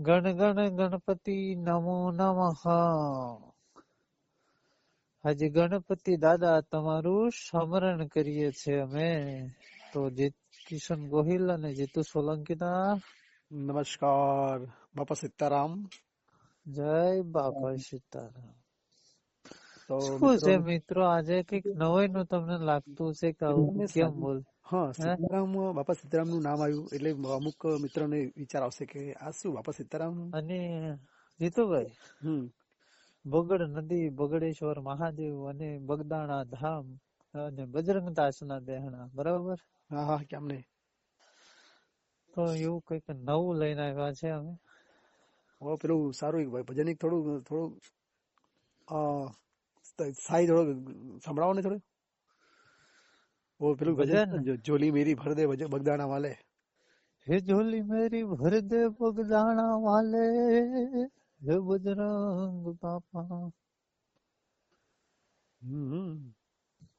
ગણ ગણ ગણપતિ નમો નમઃ. આજે ગણપતિ દાદા તમારું સ્મરણ કરીએ છીએ અમે. તો જીત કિશન ગોહિલ અને જીતુ સોલંકીના નમસ્કાર બાપા સીતારામ. જય બાપા સીતારામ. તો શું છે મિત્રો, આજે કંઈક નવાઈ નું તમને લાગતું છે કે આવું કેમ બોલ? હા સીતારામ બાપા સીતારામનું નામ આવ્યું. એટલે અમુક મિત્રોને વિચાર આવશે કે આ શું બાપા સીતારામ અને જીતુભાઈ હમ. બગડ નદી બગડેશ્વર મહાદેવ અને બગદાણા ધામ અને બજરંગ દાસના દેહણા બરાબર? હા હા કેમ નહીં? તો એવું કંઈક નવું લઈને આવ્યા છે અમે. હવે પેલું સારું એક ભાઈ ભજન એક થોડું થોડું સાઈ થોડું સંભળાવો ને થોડું. ઓ પેલું? જો- જોલી મેરી ભર દે બગદાણા વાલે હે ઝોલી મેરી ભર દે બગદાણા વાલે હે બજરંગ બાપા.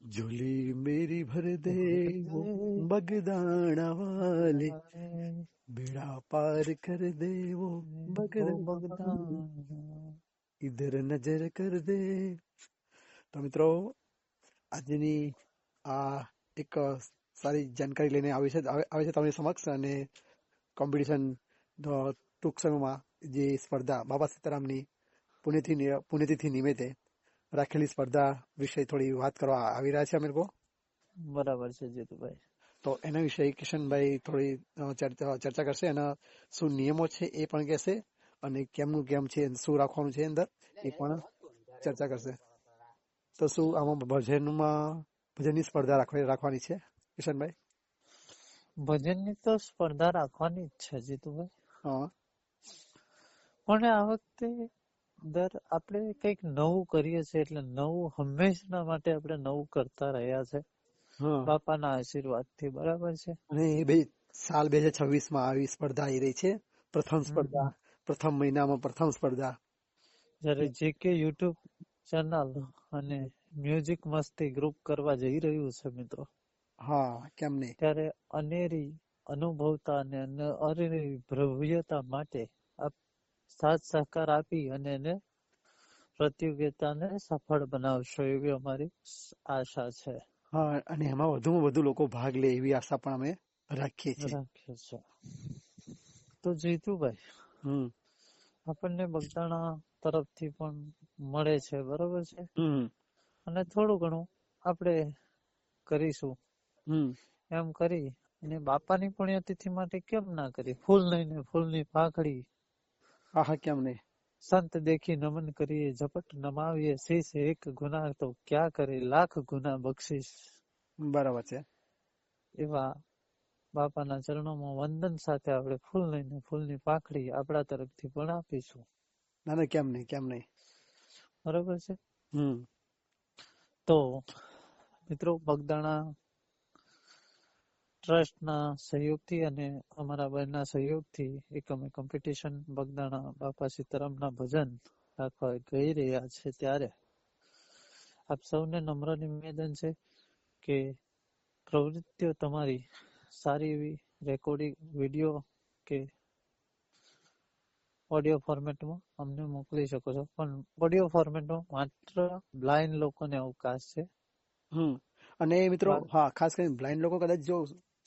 જોલી મેરી ભર દે વો બગદાણા વાલે બેડા પાર કર દે વો ઓ બગદાણા બગદાણા ઇધર નજર કર દે તો મિત્રો આજની આ એક સારી જાણકારી લઈને આવી છે આવે આવે છે તમારી સમક્ષ અને કોમ્પિટિશન ટૂંક સમયમાં જે સ્પર્ધા બાબા સીતારામની પુણ્યથી પુણ્યતિથિ નિમિત્તે રાખેલી સ્પર્ધા વિશે થોડી વાત કરવા આવી રહ્યા છે અમે લોકો બરાબર છે જીતુભાઈ. તો એના વિશે કિશનભાઈ થોડી ચર્ચા ચર્ચા કરશે અને શું નિયમો છે એ પણ કહેશે અને કેમનું કેમ છે શું રાખવાનું છે અંદર એ પણ ચર્ચા કરશે. તો શું આમાં ભજનમાં ભજનની સ્પર્ધા રાખવાની રાખવાની છે? કિશનભાઈ? ભજનની તો સ્પર્ધા રાખવાની જ છે જીતુભાઈ. હા. પણ આ વખતે દર આપણે કંઈક નવું કરીએ છીએ એટલે નવું હંમેશના માટે આપણે નવું કરતા રહ્યા છે. બાપાના આશીર્વાદથી બરાબર છે. અને એ બે સાલ બે હજાર છવ્વીસમાં આવી સ્પર્ધા આવી રહી છે. પ્રથમ સ્પર્ધા પ્રથમ મહિનામાં પ્રથમ સ્પર્ધા. જયારે જે કે યુટ્યુબ ચેનલ અને મ્યુઝિક મસ્તી ગ્રુપ કરવા જઈ રહ્યું છે મિત્રો. હા કેમ નહીં? ત્યારે અનેરી અનુભવતા અને અન- અનેરી ભવ્યતા માટે સાથ સહકાર આપી અને એને પ્રતિયોગિતાને સફળ બનાવશો એવી અમારી આશા છે. હા અને એમાં વધુમાં વધુ લોકો ભાગ લે એવી આશા પણ અમે રાખીએ છીએ. રાખીએ તો જીતુભાઈ હમ. આપણને બગદાણા તરફથી પણ મળે છે બરોબર છે? હમ. અને થોડું ઘણું આપણે કરીશું. એમ કરી અને બાપાની પુણ્યતિથિ માટે કેમ ના કરી? ફૂલ લઈને ફૂલની પાખડી હા હા કેમ નહીં? સંત દેખી નમન કરીએ ઝપટ નમાવીએ શીશ એક ગુના તો ક્યાં કરે? લાખ ગુના બક્ષિસ. બરાબર છે. એવા બાપાના ચરણોમાં વંદન સાથે આપણે ફૂલ લઈને ફૂલની પાખડી આપણા તરફથી પણ આપીશું. ના ના કેમ નહીં કેમ નહીં? બરોબર છે? હમ. તો મિત્રો બગદાણા ટ્રસ્ટના સહયોગથી અને અમારા બહેનના સહયોગથી એક કોમ્પિટિશન બગદાણા બાપા સીતારામના ભજન રાખવા ગઈ રહ્યા છે ત્યારે આપ સૌને નમ્ર નિવેદન છે કે પ્રવૃત્તિઓ તમારી સારી એવી રેકોર્ડિંગ વીડિયો કે ઓડિયો ફોર્મેટમાં અમને મોકલી શકો છો. પણ ઓડિયો ફોર્મેટમાં માત્ર બ્લાઇન્ડ લોકોને અવકાશ છે. હમ. અને મિત્રો હા ખાસ કરીને બ્લાઇન્ડ લોકો કદાચ જો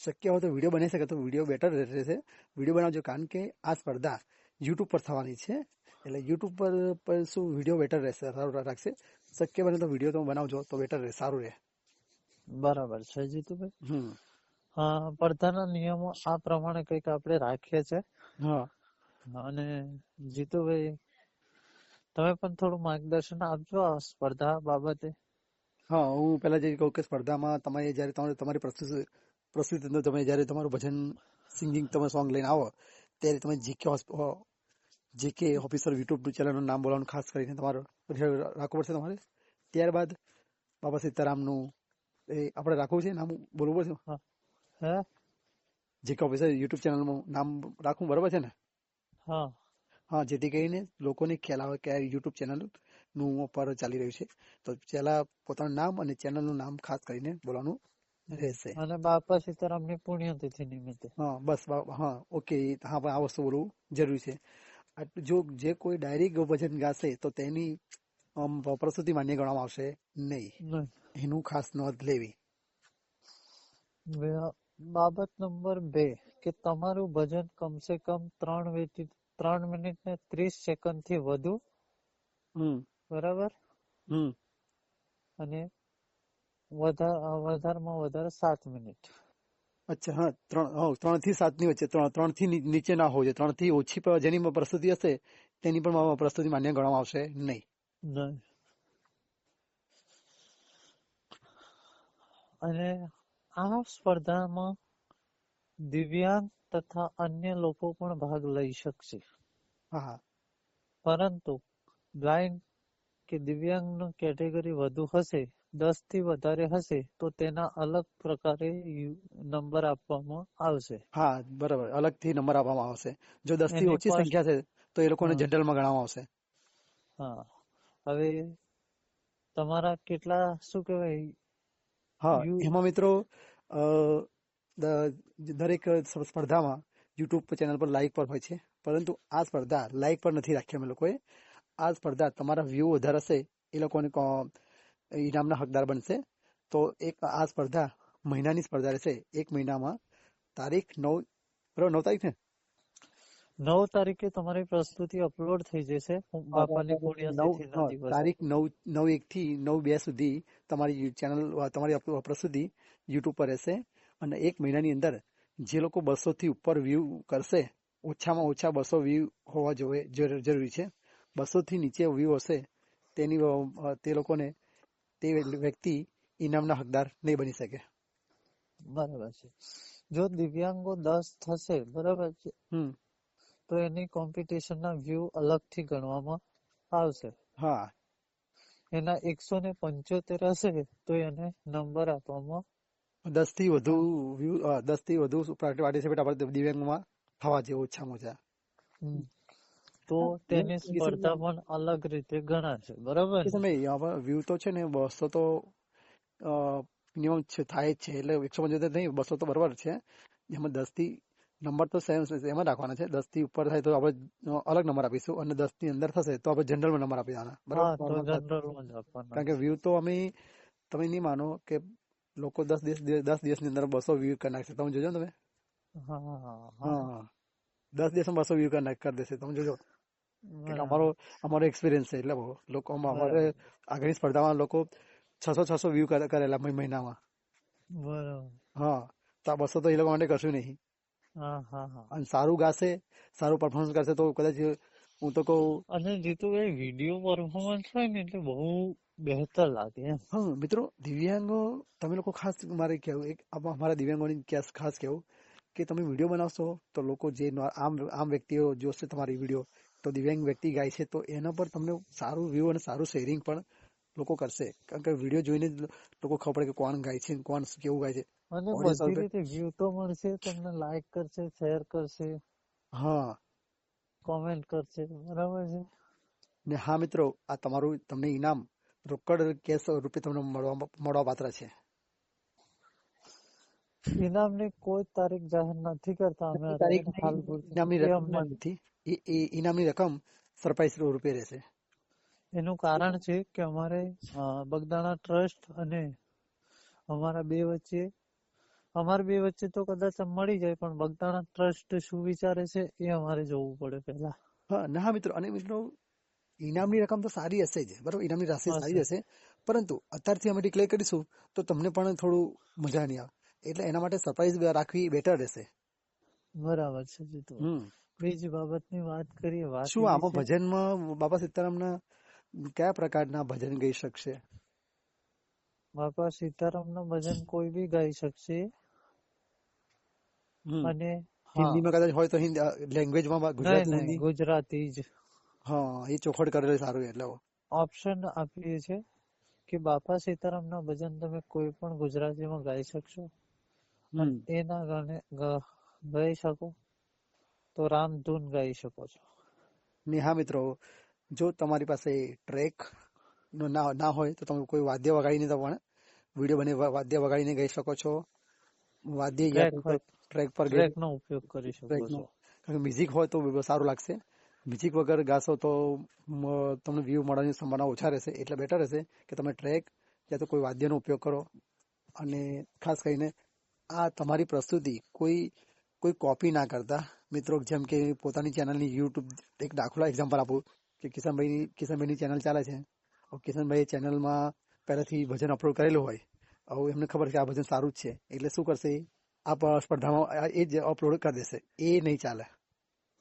શક્ય હોય તો વીડિયો બનાવી શકે તો વીડિયો બેટર રહેશે. વીડિયો બનાવજો કારણ કે આ સ્પર્ધા યુટ્યુબ પર થવાની છે. એટલે યુટ્યુબ પર પર શું વીડિયો બેટર રહેશે સારું રાખશે. શક્ય બને તો વીડિયો તમે બનાવજો તો બેટર રહે સારું રહે. બરાબર છે જીતુભાઈ. હા સ્પર્ધાના નિયમો આ પ્રમાણે કંઈક આપણે રાખીએ છે. હા. અને જીતુભાઈ તમે પણ થોડું માર્ગદર્શન આપજો આ સ્પર્ધા બાબતે. હા હું પહેલા જે કહું કે સ્પર્ધામાં તમે જયારે તમારે તમારી પ્રસ્તુતિ પ્રસ્તુતિ તમે જયારે તમારું ભજન સિંગિંગ તમે સોંગ લઈને આવો ત્યારે તમે જીકે જીકે ઓફિસર યુટ્યુબ ચેનલનું નામ બોલાવવાનું ખાસ કરીને તમારે રાખવું પડશે તમારે. ત્યારબાદ બાબા સીતારામનું એ આપણે રાખવું છે નામ બોલવું પડશે? હે. જીકે ઓફિસર યુટ્યુબ ચેનલનું નામ રાખવું બરાબર છે ને? હા. હા જેથી કરીને લોકોને ખ્યાલ આવે કે આ યુટ્યુબ ચેનલનું ઉપર ચાલી રહ્યું છે તો પહેલા પોતાનું નામ અને ચેનલનું નામ ખાસ કરીને બોલવાનું રહેશે. અને બાપા સીતારામની પુણ્યતિથિ નિમિત્તે. હા બસ હા ઓકે હા પણ આ વસ્તુ બોલવું જરૂરી છે. જો જે કોઈ ડાયરેક્ટ ભજન ગાશે તો તેની પ્રસ્તુતિ માન્ય ગણવામાં આવશે નહીં. એનું ખાસ નોંધ લેવી. બાબત નંબર બે કે તમારું ભજન કમસે કમ ત્રણ ત્રણ મિનિટ ને ત્રીસ સેકન્ડથી વધુ? બરાબર? અને વધારમાં વધારે સાત મિનિટ. અચ્છા હા ત્રણ ત્રણથી સાતની વચ્ચે ત્રણ ત્રણથી નીચે ના હોવું જોઈએ ત્રણથી ઓછી જેની પ્રસ્તુતિ હશે તેની પણ પ્રસ્તુતિ માન્ય ગણવામાં આવશે નહીં. નહીં. અને આ સ્પર્ધામાં દિવ્યાંગ તથા અન્ય લોકો પણ ભાગ લઈ શકશે. હા. પરંતુ બ્લાઇન્ડ કે દિવ્યાંગનું કેટેગરી વધુ હશે દસથી વધારે હશે તો તેના અલગ પ્રકારે નંબર આપવામાં આવશે. હા બરાબર. અલગથી નંબર આપવામાં આવશે. જો દસથી ઓછી સંખ્યા છે તો એ લોકોને જનરલ જનરલમાં ગણવામાં આવશે. હા. હવે તમારા કેટલા શું કહેવાય હા એમાં મિત્રો દરેક સ્પર્ધામાં યુટ્યુબ ચેનલ પર લાઈક પર હોય છે. પરંતુ આ સ્પર્ધા લાઈક પર નથી રાખી અમે લોકોએ. આ સ્પર્ધા તમારા વ્યૂ વધારે હશે એ લોકોને કો- ઇનામના હકદાર બનશે. તો એક આ સ્પર્ધા મહિનાની સ્પર્ધા રહેશે એક મહિનામાં. તારીખ નવ નવ તારીખ ને? નવ તારીખે તમારી પ્રસ્તુતિ અપલોડ થઈ જશે. બાપાની પુણ્યતિથિના દિવસે. તારીખ નવ નવ એક થી નવ બે સુધી તમારી ચેનલ તમારી પ્રસ્તુતિ યુટ્યુબ પર રહેશે. અને એક મહિનાની અંદર જે લોકો બસો થી ઉપર વ્યૂ કરશે ઓછામાં ઓછા બસો વ્યૂ હોવા જોઈએ જરૂરી છે. બસો થી નીચે વ્યૂ હશે તેની તે લોકોને તે વ્યક્તિ ઇનામના હકદાર નહીં બની શકે. બરાબર છે. જો દિવ્યાંગો દસ થશે બરાબર છે? હમ. તો એની કોમ્પિટિશનના વ્યૂ અલગથી ગણવામાં આવશે. હા. એના એકસો ને પંચોતેર હશે તો એને નંબર આપવામાં દસથી વધુ વ્યૂ દસથી વધુ પાર્ટિસિપેટ આપણે દિવ્યાંગમાં થવા જોઈએ ઓછામાં ઓછા. તો તેની સ્પર્ધા પણ અલગ રીતે ગણાશે બરાબર તમે વ્યૂ તો છે ને બસો તો મિનિમમ થાય જ છે એટલે એકસો પંચોતેર નહીં બસો તો બરાબર છે. એમાં દસથી નંબર તો સેમ એમાં રાખવાના છે. દસથી ઉપર થાય તો આપણે અલગ નંબર આપીશું અને દસની અંદર થશે તો આપણે જનરલ નંબર આપી દેવાના. બરાબર? કારણ કે વ્યૂ તો અમે તમે નહીં માનો કે લોકો દસ દિવસ દસ દિવસની અંદર બસો વ્યૂ કરી નાખશે. તમે જોજો ને તમે. હા દસ દિવસમાં બસો વ્યૂ કરી નાખ- કરી દેશે. તમે જોજો. અમારો અમારો એક્સપિરિયન્સ છે એટલે લોકો અમારે. આગળની સ્પર્ધામાં લોકો છસો છસો વ્યૂ કરેલા મહિનામાં. બરાબર. હા. તો આ બસો તો એ લોકો માટે કશું નહીં. અને સારું ગાશે સારું પરફોર્મન્સ કરશે તો કદાચ હું તો કહું અને જીતુભાઈ વીડિયો પરફોર્મન્સ હોય ને એટલે બહુ બહેતર લાગે એમ. હા મિત્રો દિવ્યાંગો તમે લોકો ખાસ મારે કહેવું એક અમારા દિવ્યાંગોની ખાસ ખાસ કહેવું કે તમે વીડિયો બનાવશો તો લોકો જે આમ આમ વ્યક્તિઓ જોશે તમારી વીડિયો તો દિવ્યાંગ વ્યક્તિ ગાય છે તો એના પર તમને સારું વ્યૂ અને સારું શેરિંગ પણ લોકો કરશે. કારણ કે વીડિયો જોઈને જ લોકો ખબર પડે કે કોણ ગાય છે કોણ કેવું ગાય છે. અને બધી રીતે વ્યૂ તો મળશે તમને લાઈક કરશે શેર કરશે હા. કોમેન્ટ કરશે બરાબર છે? ને હા મિત્રો આ તમારું તમને ઇનામ રોકડ કેશ રૂપે તમને મળવા મળવા પાત્ર છે. ઇનામની કોઈ તારીખ જાહેર નથી કરતા અમે તારીખ. ઇનામની રકમ નથી. એ ઇનામની રકમ સરપ્રાઈઝ રૂપે રહેશે. એનું કારણ છે કે અમારે બગદાણા ટ્રસ્ટ અને અમારા બે વચ્ચે અમારા બે વચ્ચે તો કદાચ મળી જાય પણ બગદાણા ટ્રસ્ટ શું વિચારે છે એ અમારે જોવું પડે પહેલા. હા ના મિત્રો અને મિત્રો ઇનામની રકમ તો સારી હશે જ બરોબર? ઇનામની રાશિ સારી હશે. પરંતુ અત્યારથી અમે ડિક્લેર કરીશું તો તમને પણ થોડું મજા નહીં આવે. એટલે એના માટે સરપ્રાઈઝ રાખવી બેટર રહેશે. બરાબર છે જીતુ બીજી બાબતની વાત કરીએ વાત શું આમાં ભજનમાં બાબા સીતારામના કયા પ્રકારના ભજન ગાઈ શકશે? બાપા સીતારામનું ભજન કોઈ બી ગાઈ શકશે. અને હિન્દીમાં કદાચ હોય તો હિન્દી લેંગ્વેજમાં ગુજરાતી ગુજરાતી જ. હા એ ચોખડ કરેલું સારું એટલે. ઓપ્શન આપીએ છે કે બાપા સીતારામના ભજન તમે કોઈ પણ ગુજરાતીમાં ગાઈ શકશો. એના ગાને ગાઈ શકો. તો રામધૂન ગાઈ શકો છો. નિહા મિત્રો જો તમારી પાસે ટ્રેક નો ના હોય તો તમે કોઈ વાદ્ય વગાડીને તો પણ વીડિયો બની વાદ્ય વગાડીને ગાઈ શકો છો. વાદ્ય ટ્રેક પર ટ્રેક નો ઉપયોગ કરી શકો છો. કે મ્યુઝિક હોય તો સારું લાગશે. મ્યુઝિક વગર ગાશો તો તમને વ્યૂ મળવાની સંભાવના ઓછા રહેશે. એટલે બેટર રહેશે કે તમે ટ્રેક યા તો કોઈ વાદ્યનો ઉપયોગ કરો. અને ખાસ કરીને આ તમારી પ્રસ્તુતિ કોઈ કોઈ કોપી ના કરતા. મિત્રો જેમ કે પોતાની ચેનલની યુટ્યુબ એક દાખલા એક્ઝામ્પલ આપું. કે કિશનભાઈ કિશનભાઈની ચેનલ ચાલે છે. કિશનભાઈ ચેનલમાં પહેલાથી ભજન અપલોડ કરેલું હોય હવે એમને ખબર છે આ ભજન સારું જ છે. એટલે શું કરશે? આ સ્પર્ધામાં એ જ અપલોડ કરી દેશે. એ નહીં ચાલે.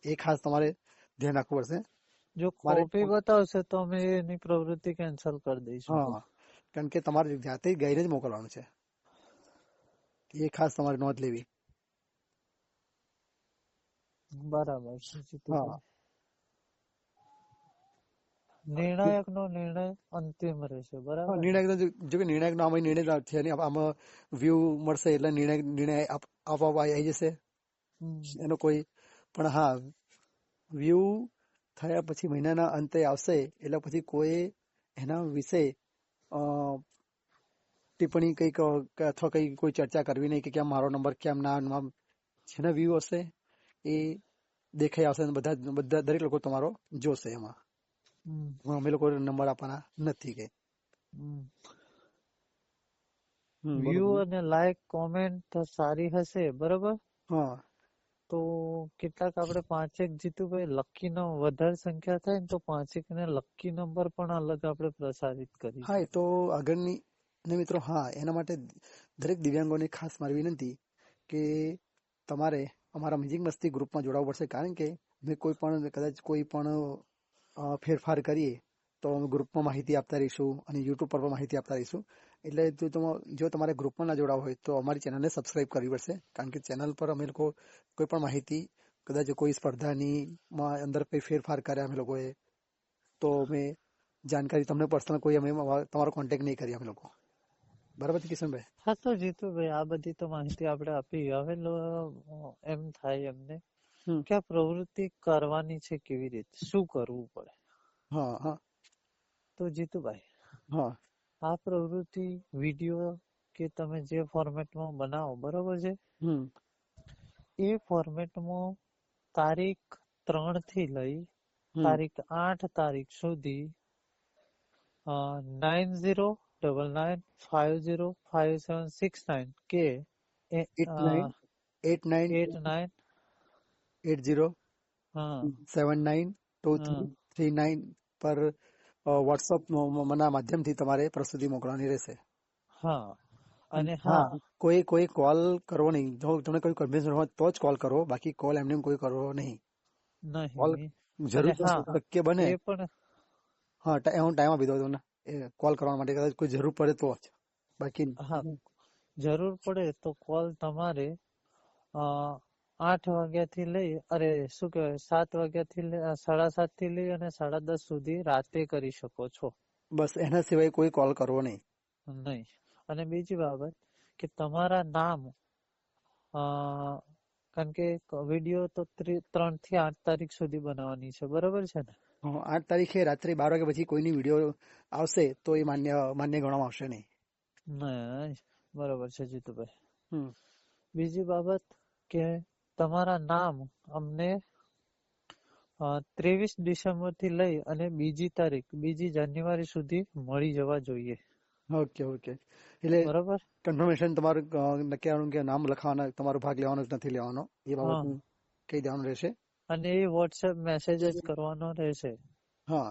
એ ખાસ તમારે ધ્યાન રાખવું પડશે. જો કોપી બતાવશે તો અમે એની પ્રવૃત્તિ કેન્સલ કરી દઈશું. હા. કારણ કે તમારે જાતે ગઈને ગાઈને જ મોકલવાનું છે. એ ખાસ તમારે નોંધ લેવી. બરાબર. છે હા. નિર્ણાયક નો નિર્ણય અંતિમ રહેશે બરાબર? નિર્ણાયક જો- કે નિર્ણાયક નો આમાં નિર્ણય છે નહીં આમાં વ્યૂ મળશે એટલે નિર્ણય નિર્ણય આપ- આપોઆપ આવી જશે. એનો કોઈ પણ હા વ્યૂ થયા પછી મહિનાના અંતે આવશે એટલે પછી કોઈ એના વિશે ટિપ્પણી કંઈક અથવા કઈ કોઈ ચર્ચા કરવી નહીં કે કેમ મારો નંબર કેમ ના જેના વ્યૂ હશે એ દેખાઈ આવશે બધા બધા દરેક લોકો તમારો જોશે એમાં. અમે લોકો નંબર આપવાના નથી કે. વ્યૂ અને લાઈક કોમેન્ટ સારી હશે બરોબર? હા. તો કેટલાક આપણે પાંચેક જીતુભાઈ લકી નો વધારે સંખ્યા થાય ને તો પાંચેક ને લકી નંબર પણ અલગ આપણે પ્રસારિત કરી હા એ તો આગળની ને મિત્રો હા એના માટે દરેક દિવ્યાંગોને ખાસ મારી વિનંતી કે તમારે અમારા મ્યુઝિક મસ્તી ગ્રુપમાં જોડાવવું પડશે. કારણ કે મેં કોઈ પણ કદાચ કોઈ પણ ફેરફાર કરીએ, તો અમે ગ્રુપમાં માહિતી આપતા રહીશું અને યુટ્યુબ પર પણ માહિતી આપતા રહીશું. એટલે જો તમે, જો તમારે ગ્રુપમાં ના જોડાવ હોય, તો અમારી ચેનલને સબસ્ક્રાઇબ કરવી પડશે. કારણ કે ચેનલ પર અમે લોકો કોઈ પણ માહિતી, કદાચ કોઈ સ્પર્ધાની માં અંદર કોઈ ફેરફાર કર્યા અમે લોકોએ, તો અમે જાણકારી તમને પર્સનલ કોઈ અમે તમારો કોન્ટેક્ટ નહીં કરીએ અમે લોકો. બરાબર છે કિશનભાઈ? હા તો જીતુભાઈ, આ બધી તો માહિતી આપણે આપી. હવે એમ થાય એમને. કે આ પ્રવૃત્તિ કરવાની છે કેવી રીતે? શું કરવું પડે? હા હા. તો જીતુભાઈ હા. આ પ્રવૃત્તિ વીડિયો કે તમે જે ફોર્મેટમાં બનાવો બરોબર છે? એ ફોર્મેટમાં તારીખ ત્રણથી લઈ તારીખ આઠ તારીખ સુધી nine zero double nine five zero five seven six nine કે eight nine? Eight nine eight zero seven nine two three nine પર વોટ્સઅપ ના માધ્યમથી તમારે પ્રસ્તુતિ મોકલવાની રહેશે. હા. અને હા. કોઈ કોઈ કોલ કરવો નહીં. જો તમને કોઈ કન્વેન્શન હોય તો જ કોલ કરો. બાકી કોલ એમને કોઈ કરવો નહીં. કોલ જરૂર શક્ય બને. પણ હા હું ટાઈમ આપી દઉં તમને. કોલ કરવા માટે કદાચ કોઈ જરૂર પડે તો જ. બાકી હા જરૂર પડે તો કોલ તમારે આઠ વાગ્યાથી લઈ અરે શું કહેવાય સાત વાગ્યાથી લઈ સાડા સાતથી લઈ અને સાડા દસ સુધી રાતે કરી શકો છો. બસ એના સિવાય કોઈ કોલ કરવો નહીં. નહીં. અને બીજી બાબત કે તમારા નામ અ, કારણ કે વીડિયો તો ત્રી- ત્રણથી આઠ તારીખ સુધી બનાવવાની છે. બરોબર છે ને? આઠ તારીખે રાત્રે બાર વાગ્યા પછી કોઈની વીડિયો આવશે તો એ માન્ય માન્ય ગણવામાં આવશે નહીં. બરોબર છે જીતુભાઈ. બીજી બાબત કે તમારા નામ અમને ત્રેવીસ ડિસેમ્બરથી લઈ અને બીજી તારીખ બીજી જાન્યુઆરી સુધી મળી જવા જોઈએ. Okay okay. એટલે બરાબર? કન્ફર્મેશન તમારું નક્કી આવવાનું કે નામ લખવાના તમારો ભાગ લેવાનો જ નથી લેવાનો? એ હા. બાબત કહી દેવાનું રહેશે? અને એ વોટ્સએપ મેસેજ જ કરવાનો રહેશે. હા.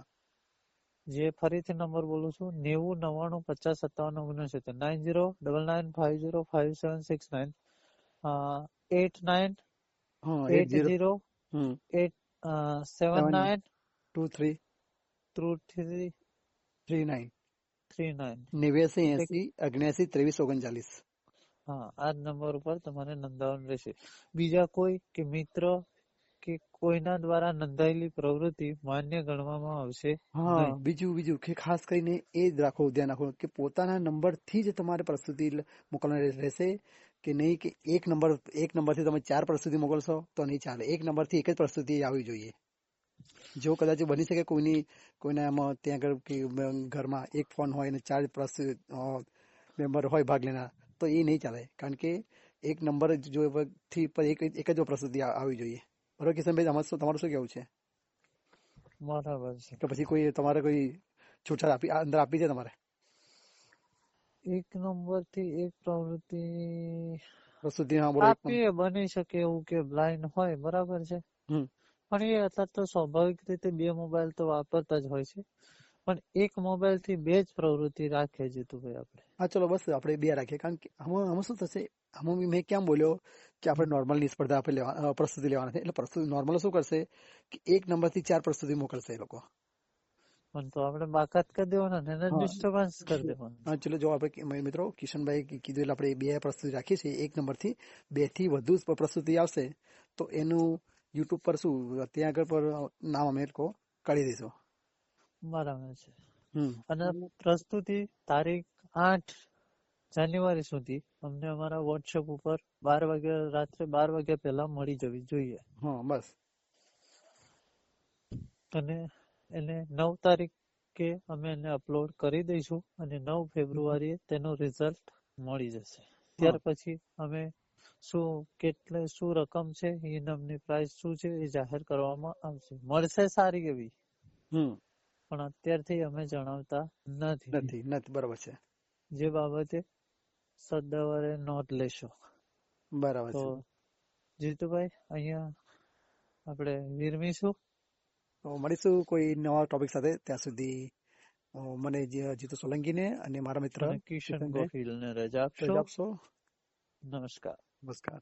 જે ફરીથી નંબર બોલું છું નેવું નવ્વાણું પચાસ સત્તાવન ઓગણસિત્તેર. Nine zero double nine five zero five seven six nine eight nine eight eight zero zero eight seven nine two three two three three nine three nine નેવ્યાસી એસી અગ્યાસી ત્રેવીસ ઓગણચાલીસ હા આ નંબર ઉપર તમારે નોંધાવવાનું રહેશે બીજા કોઈ કે મિત્ર કે કોઈના દ્વારા નોંધાયેલી પ્રવૃત્તિ માન્ય ગણવામાં આવશે હા બીજું બીજું કે ખાસ કરીને એ જ રાખો ધ્યાન રાખો કે પોતાના નંબરથી જ તમારે પ્રસ્તુતિ મોકલવાની રહેશે કે નહીં કે એક નંબર એક નંબરથી તમે ચાર પ્રસ્તુતિ મોકલશો તો નહીં ચાલે. એક નંબરથી એક જ પ્રસ્તુતિ આવવી જોઈએ. જો કદાચ બની શકે કોઈની કોઈના એમાં ત્યાં આગળ કે ઘરમાં એક ફોન હોય અને ચાર પ્રસ્તુતિ મેમ્બર હોય ભાગ લેનાર તો એ નહીં ચાલે. કારણ કે એક નંબર જો થી પર એક એક જ પ્રસ્તુતિ આવવી જોઈએ. બરોબર કિશનભાઈ તમારું શું તમારું શું કેવું છે? બરાબર છે. કે પછી કોઈ તમારે કોઈ છૂટછાટ આપી અંદર આપી છે તમારે? એક નંબરથી એક પ્રવૃત્તિ આપીએ બની શકે એવું કે બ્લાઇન્ડ હોય બરાબર છે. હમ. પણ એ અત્યારે તો સ્વાભાવિક રીતે બે મોબાઈલ તો વાપરતા જ હોય છે. પણ એક મોબાઈલથી બે જ પ્રવૃત્તિ રાખે જીતુભાઈ આપણે. હા ચલો બસ આપણે બે રાખીએ. કારણ કે આમાં આમાં શું થશે? આમાં મેં કેમ બોલ્યો કે આપણે નોર્મલની સ્પર્ધા આપણે લેવા પ્રસ્તુતિ લેવાના છે? એટલે પ્રસ્તુતિ નોર્મલ શું કરશે? કે એક નંબરથી ચાર પ્રસ્તુતિ મોકલશે એ લોકો. પણ તો આપણે બાકાત કરી દેવાના ને ડિસ્ટર્બન્સ કરી દેવાના. હા ચલો જો આપણે મિત્રો કિશનભાઈ કીધું એટલે આપણે બે પ્રસ્તુતિ રાખીએ છીએ. એક નંબરથી બેથી વધુ પ્રસ્તુતિ આવશે તો એનું યુટ્યુબ પર શું ત્યાં આગળ પર નામ અમે લોકો કાઢી દઈશું. બરાબર છે અને પ્રસ્તુતિ તારીખ આઠ જાન્યુઆરી સુધી અમને અમારા વોટ્સએપ ઉપર બાર વાગ્યા રાત્રે બાર વાગ્યા પહેલા મળી જવી જોઈએ. હા બસ. અને એને નવ તારીખે અમે એને અપલોડ કરી દઈશું અને નવ ફેબ્રુઆરીએ તેનો રિઝલ્ટ મળી જશે. ત્યાર પછી અમે શું કેટલે શું રકમ છે ઇનામની પ્રાઇસ શું છે એ જાહેર કરવામાં આવશે. મળશે સારી એવી. હમ. પણ અત્યારથી અમે જણાવતા નથી. નથી નથી બરાબર છે. જે બાબતે સદવારે નોંધ લેશો. બરાબર છે. જીતુભાઈ અહીંયા આપણે વિરમીશું. તો મળીશું કોઈ નવા ટોપિક સાથે. ત્યાં સુધી મને જીતુ સોલંકીને અને મારા મિત્ર કિશન ગોહિલને રજા આપશો. નમસ્કાર. નમસ્કાર.